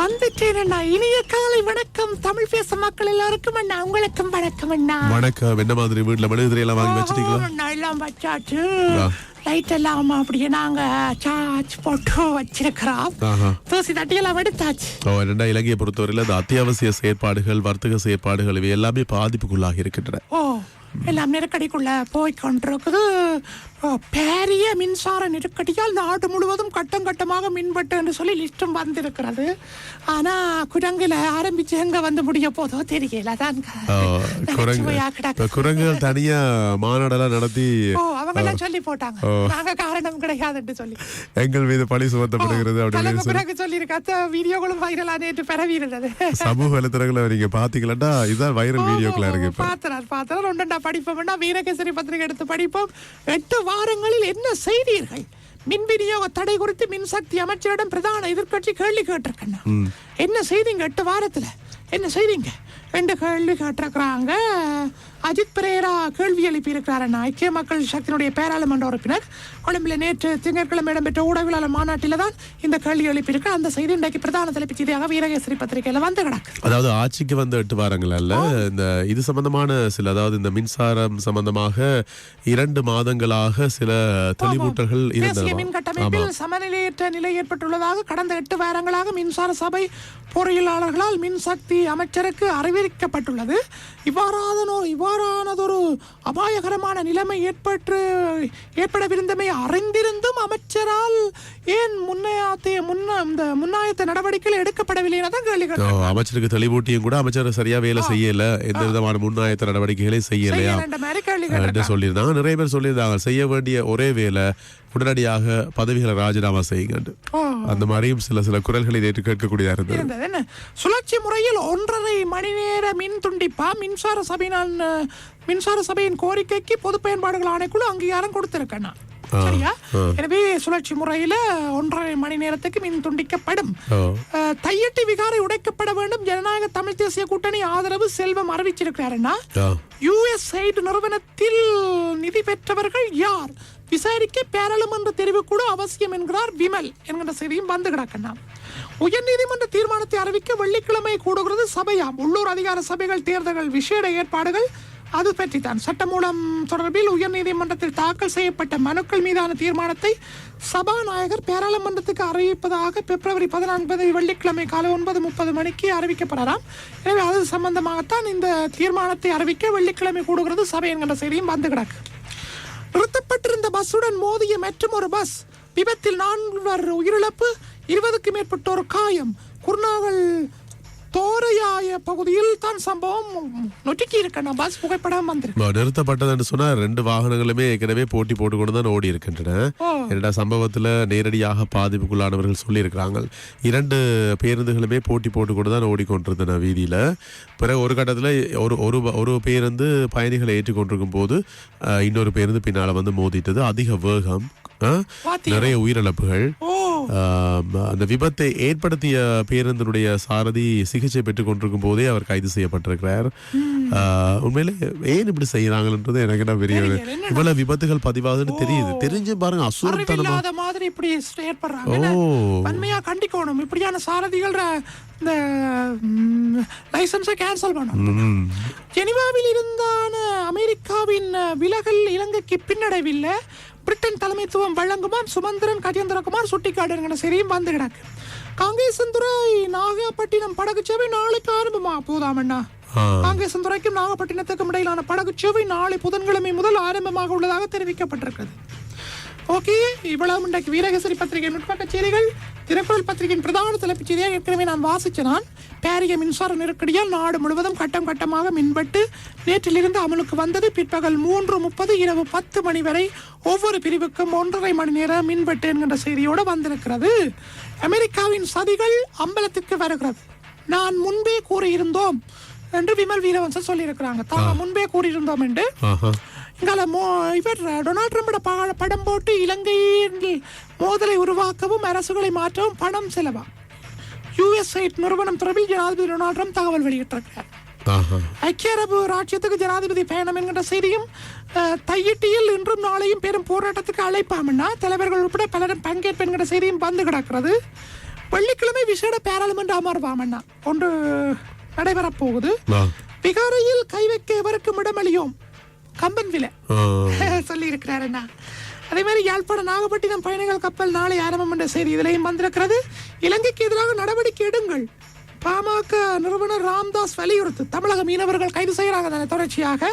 வந்துட்டேன் அண்ணா இனிய காலை வணக்கம். தமிழ் பேச மக்கள் எல்லாருக்கும் அண்ணா. உங்களுக்கும் வணக்கம் அண்ணா. வணக்கம். என்ன மாதிரி வீட்டுல மெழுகுதிரி எல்லாம் வாங்கி வச்சிட்டீங்களா? எல்லாம் வச்சாச்சு. லைட் எல்லாம் அப்படியே நாங்க சார்ஜ் போட்டு வச்சிருக்கிறோம். தூசி தட்டியெல்லாம் எடுத்தாச்சு. ஓ, என்னடா இலங்கையை பொறுத்தவரையில இந்த அத்தியாவசிய செயற்பாடுகள் வர்த்தக செயற்பாடுகள் இவை எல்லாமே பாதிப்புக்குள்ளாகி இருக்கின்றன. ஓ எல்லாம் நெருக்கடிக்குள்ள போய் கொண்டிருக்குது. பெரிய மின்சார நெருக்கடியால் நாடு முழுவதும் கட்டம் கட்டமாக மின்வெட்டு என்று சொல்லி லிஸ்டும் வந்திருக்கிறது. ஆனா குரங்குல ஆரம்பிச்சு எங்க வந்து முடிய போதோ தெரியல தான் குரங்குகள் தனியா மாநாடெல்லாம் நடத்தி ஓ அவங்க எல்லாம் சொல்லி போட்டாங்க. நாங்க காரணம் கிடையாதுன்னு சொல்லி. எங்கள் மீது பழி சுமத்தப்படுகிறது அப்படின்னு பிறகு சொல்லியிருக்க வீடியோகளும் வைரலா நேற்று பரவி இருந்தது சமூக வலைத்தளங்களை நீங்க பாத்தீங்களா இதுதான் வைரல் வீடியோக்களா இருக்கு இப்ப. பாத்திரார் பாத்திரார் ஒன்றா படிப்போம்னா வீரகேசரி பத்திரிகை எடுத்து படிப்போம். எட்டு வாரங்களில் என்ன செய்தீர்கள்? மின் விநியோக தடை குறித்து மின்சக்தி அமைச்சரிடம் பிரதான எதிர்க்கட்சி கேள்வி கேட்டிருக்கேன் என்ன செய்தீங்க? எட்டு வாரத்துல? என்ன செய்தீங்க? ரெண்டு கேள்வி கேட்டிருக்கிறாங்க. அஜித் பிரேரா கேள்வி எழுப்பி இருக்கிறார் ஐக்கிய மக்கள் சக்தியினுடைய பேராளுமன்ற உறுப்பினர் கொழும்புல நேற்று திங்கட்கிழமை இடம்பெற்ற ஊடகவியலாளர் மாநாட்டில் தான் இந்த கேள்வி எழுப்பியிருக்கு அந்த செய்தி இன்றைக்கு பிரதான தலைப்புச் செய்தியாக வீரகேசரி பத்திரிகையில வந்து கிடக்கு. அதாவது ஆட்சிக்கு வந்த எட்டு வாரங்கள் அல்ல. இந்த இது சம்பந்தமான சில அதாவது இந்த மின்சாரம் சம்பந்தமாக இரண்டு மாதங்களாக சில தெளிவூட்டல்கள் மின் இருந்தன ஆமா. கட்டமைப்பில் சமநிலையற்ற நிலை ஏற்பட்டுள்ளதாக கடந்த எட்டு வாரங்களாக மின்சார சபை பொறியியலாளர்களால் மின்சக்தி அமைச்சருக்கு அறிவிக்கப்பட்டுள்ளது இவ்வாறாதனோ இவ்வாறானதொரு அபாயகரமான நிலைமை ஏற்பட்டு ஏற்படவிருந்தமை அறிந்திருந்தும் அமைச்சரால் ஏன் முன்னையாத்திய முன்ன இந்த முன்னாயத்த நடவடிக்கைகள் எடுக்கப்படவில்லை தான் கேள்வி ஓ, கேட்டாங்க. அமைச்சருக்கு தெளிவூட்டியும் கூட அமைச்சர் சரியா வேலை செய்யல எந்த விதமான முன்னாயத்த நடவடிக்கைகளையும் செய்யலையா. சொல்லியிருந்தாங்க நிறைய பேர் சொல்லியிருந்தாங்க செய்ய வேண்டிய ஒரே வேலை உடனடியாக பதவிகளை ராஜினாமா செய்யுங்க. அந்த மாதிரியும் சில சில குரல்களை நேற்று கேட்கக்கூடியதா இருந்தது. என்ன? சுழற்சி முறையில் ஒன்றரை மணி நேர மின் துண்டிப்பா மின்சார சபையினால் மின்சார சபையின் கோரிக்கைக்கு பொது பயன்பாடுகள் ஆணைக்குழு அங்கீகாரம் கொடுத்திருக்கேன் சரியா? எனவே சுழற்சி முறையில ஒன்றரை மணி நேரத்துக்கு மின் துண்டிக்கப்படும். தையட்டி விகாரை உடைக்கப்பட வேண்டும். ஜனநாயக தமிழ் தேசிய கூட்டணி ஆதரவு செல்வம் அறிவிச்சிருக்கிறாருன்னா ஆ. யுஎஸ்ஐடு நிறுவனத்தில் நிதி பெற்றவர்கள் யார்? விசாரிக்க பாராளுமன்ற தெரிவுக்குழு அவசியம் என்கிறார் விமல் என்கிற செய்தியும் வந்து கிடக்கண்ணா உயர்நீதிமன்ற தீர்மானத்தை அறிவிக்க வெள்ளிக்கிழமை கூடுகிறது சபையாம். உள்ளூர் அதிகார சபைகள் தேர்தல்கள் விசேட ஏற்பாடுகள் அது பற்றித்தான். சட்டமூலம் தொடர்பில் உயர்நீதிமன்றத்தில் தாக்கல் செய்யப்பட்ட மனுக்கள் மீதான தீர்மானத்தை சபாநாயகர் பாராளுமன்றத்துக்கு அறிவிப்பதாக பிப்ரவரி பதினான்கு வெள்ளிக்கிழமை காலை ஒன்பது முப்பது மணிக்கு அறிவிக்கப்படலாம். எனவே அது சம்பந்தமாகத்தான் இந்த தீர்மானத்தை அறிவிக்க வெள்ளிக்கிழமை கூடுகிறது சபை என்கின்ற செய்தியும் வந்து கிடக்கு. பஸ்ஸுடன் மோதிய மற்றும் ஒரு பஸ். விபத்தில் நான்கு உயிரிழப்பு இருபதுக்கு மேற்பட்டோர் காயம். குருநாகல் தோரையாய பகுதியில் தான் சம்பவம். நொட்டிக்கி இருக்கணும் பஸ் புகைப்படம் வந்திருக்கு. நிறுத்தப்பட்டது என்று சொன்னா ரெண்டு வாகனங்களுமே ஏற்கனவே போட்டி போட்டுக்கொண்டு தான் ஓடி இருக்கின்றன. இரண்டா சம்பவத்துல நேரடியாக பாதிப்புக்குள்ளானவர்கள் சொல்லியிருக்கிறாங்க இரண்டு பேருந்துகளுமே போட்டி போட்டுக்கொண்டு தான் ஓடிக்கொண்டிருந்தன வீதியில. பிறகு ஒரு கட்டத்துல ஒரு ஒரு ஒரு பேருந்து பயணிகளை ஏற்றிக்கொண்டிருக்கும் போது இன்னொரு பேருந்து பின்னால வந்து மோதிட்டது. அதிக வேகம்? நிறைய உயிரிழப்புகள். அந்த விபத்தை ஏற்படுத்திய பேருந்தினுடைய சாரதி சிகிச்சை பெற்றுக் கொண்டிருக்கும் போதே அவர் கைது செய்யப்பட்டிருக்கிறார். உண்மையிலே ஏன் இப்படி செய்யறாங்கன்றது எனக்கு என்ன பெரிய? இவ்வளவு விபத்துகள் பதிவாகுதுன்னு தெரியுது. தெரிஞ்சு பாருங்க அசுரத்தனமா. மாதிரி இப்படி ஏற்படுறாங்க. வன்மையா கண்டிக்கணும். இப்படியான சாரதிகள் இந்த லைசன்ஸை கேன்சல் பண்ணணும். ஜெனிவாவில் இருந்தான அமெரிக்காவின் விலகல் இலங்கைக்கு பின்னடைவில்லை. பிரிட்டன் தலைமைத்துவம் வழங்குமாம் சுமந்திரன் கஜேந்திரகுமார் சுட்டிக்காடுங்கிற சரியும் வந்து கிடக்கு. காங்கேசந்துறை நாகப்பட்டினம் படகு சேவை நாளைக்கு ஆரம்பமா? போதாம் அண்ணா ஆ. காங்கேசந்துறைக்கும் நாகப்பட்டினத்துக்கும் இடையிலான படகு சேவை நாளை புதன்கிழமை முதல் ஆரம்பமாக உள்ளதாக தெரிவிக்கப்பட்டிருக்கிறது. ஓகே இவ்வளவு வீரகேசரி பத்திரிகை நுட்ப செய்திகள். திரைக்குறள் பத்திரிகையின் பிரதான தலைப்புச் செய்தியாக ஏற்கனவே நான் வாசிச்ச நான். பேரிய மின்சார நெருக்கடியால் நாடு முழுவதும் கட்டம் கட்டமாக மின்வெட்டு நேற்றிலிருந்து அமலுக்கு வந்தது. பிற்பகல் மூன்று முப்பது இரவு பத்து மணி வரை ஒவ்வொரு பிரிவுக்கும் ஒன்றரை மணி நேரம் மின்வெட்டு என்கின்ற செய்தியோடு வந்திருக்கிறது. அமெரிக்காவின் சதிகள் அம்பலத்திற்கு வருகிறது. நான் முன்பே கூறியிருந்தோம் என்று விமல் வீரவன்சன் சொல்லியிருக்கிறாங்க. தாங்க முன்பே கூறியிருந்தோம் என்று. ஆஹா. இங்கால மோ இவர் டொனால்ட் ட்ரம்போட படம் போட்டு இலங்கையில் மோதலை உருவாக்கவும் அரசுகளை மாற்றவும் பணம் செலவா. யுஎஸ்ஐட் நிறுவனம் தொடர்பில் ஜனாதிபதி டொனால்ட் ட்ரம்ப் தகவல் வெளியிட்டிருக்கிறார். ஐக்கிய அரபு ராஜ்யத்துக்கு ஜனாதிபதி பயணம் என்கிற செய்தியும் தையிட்டியில் இன்றும் நாளையும் பெரும் போராட்டத்துக்கு அழைப்பாமன்னா தலைவர்கள் உட்பட பலரும் பங்கேற்பு என்கிற செய்தியும் வந்து கிடக்கிறது. வெள்ளிக்கிழமை விசேட பாராளுமன்ற அமர்வாமன்னா ஒன்று நடைபெறப் போகுது. விகாரையில் கை வைக்க எவருக்கும் இடமளியோம் கம்பன் விலை. சொல்லி இருக்கிறாருண்ணா அதே மாதிரி யாழ்ப்பாணம் நாகப்பட்டினம் பயணிகள் கப்பல் நாளை ஆரம்பம் என்ற செய்தி இதிலையும் வந்திருக்கிறது. இலங்கைக்கு எதிராக நடவடிக்கை எடுங்கள். பாமக நிறுவனர் ராம்தாஸ் வலியுறுத்து. தமிழக மீனவர்கள் கைது செய்யறாங்க தானே தொடர்ச்சியாக.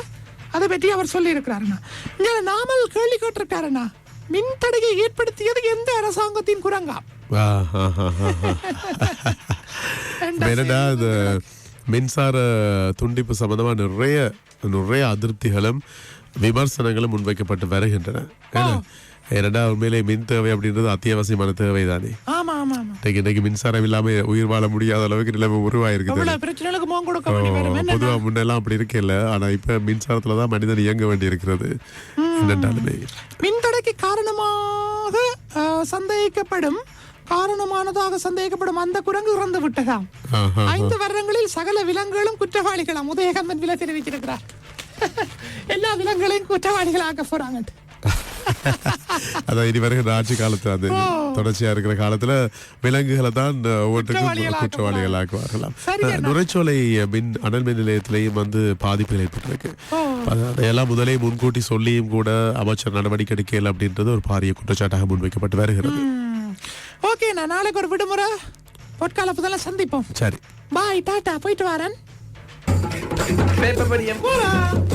அதை பற்றி அவர் சொல்லி இருக்கிறாருண்ணா இங்க நாமல் கேள்வி கேட்டிருக்காருண்ணா மின் தடையை ஏற்படுத்தியது எந்த அரசாங்கத்தின் குரங்கா? மின்சார துண்டிப்பு சம்பந்தமா நிறைய நிறைய அதிருப்திகளும் விமர்சனங்களும் முன்வைக்கப்பட்டு வருகின்றன. ஏன்னா, உண்மையிலே மின் தேவை அப்படின்றது அத்தியாவசியமான தேவை தானே இன்னைக்கு இன்னைக்கு மின்சாரம் இல்லாம உயிர் வாழ முடியாத அளவுக்கு நிலைமை உருவாயிருக்குது. பொதுவா முன்னெல்லாம் அப்படி இருக்கல ஆனா இப்ப மின்சாரத்துல தான் மனிதன் இயங்க வேண்டி இருக்கிறது என்னென்றாலுமே. மின்தடைக்கு காரணமாக சந்தேகிக்கப்படும் காரணமானதாக சந்தேகிக்கப்படும் அந்த குரங்கு இறந்து விட்டதாம். ஐந்து வருடங்களில் சகல விலங்குகளும் குற்றவாளிகளாம் உதயகந்தன் விலை தெரிவிச்சிருக்கிறார் எல்லா விலங்குகளையும் குற்றவாளிகளாக்க போறாங்க. அதான் இனி வருகிற ஆட்சி காலத்துல அது தொடர்ச்சியா இருக்கிற காலத்துல விலங்குகளை தான் குற்றவாளிகளாக்க குற்றவாளிகளாக்குவார்களாம். நுரைச்சோலை மின் அனல் மின் நிலையத்திலையும் வந்து பாதிப்புகள் ஏற்பட்டிருக்கு. அது- அதையெல்லாம் முதலே முன்கூட்டி சொல்லியும் கூட அமைச்சர் நடவடிக்கை எடுக்கல அப்படின்றது ஒரு பாரிய குற்றச்சாட்டாக முன்வைக்கப்பட்டு வருகிறது. ஓகே நான் நாளைக்கு ஒரு விடுமுறை பொற்கால புதல சந்திப்போம். சரி. பாய் டாட்டா போயிட்டு வரேன். பேப்பர் படியம் போலாம்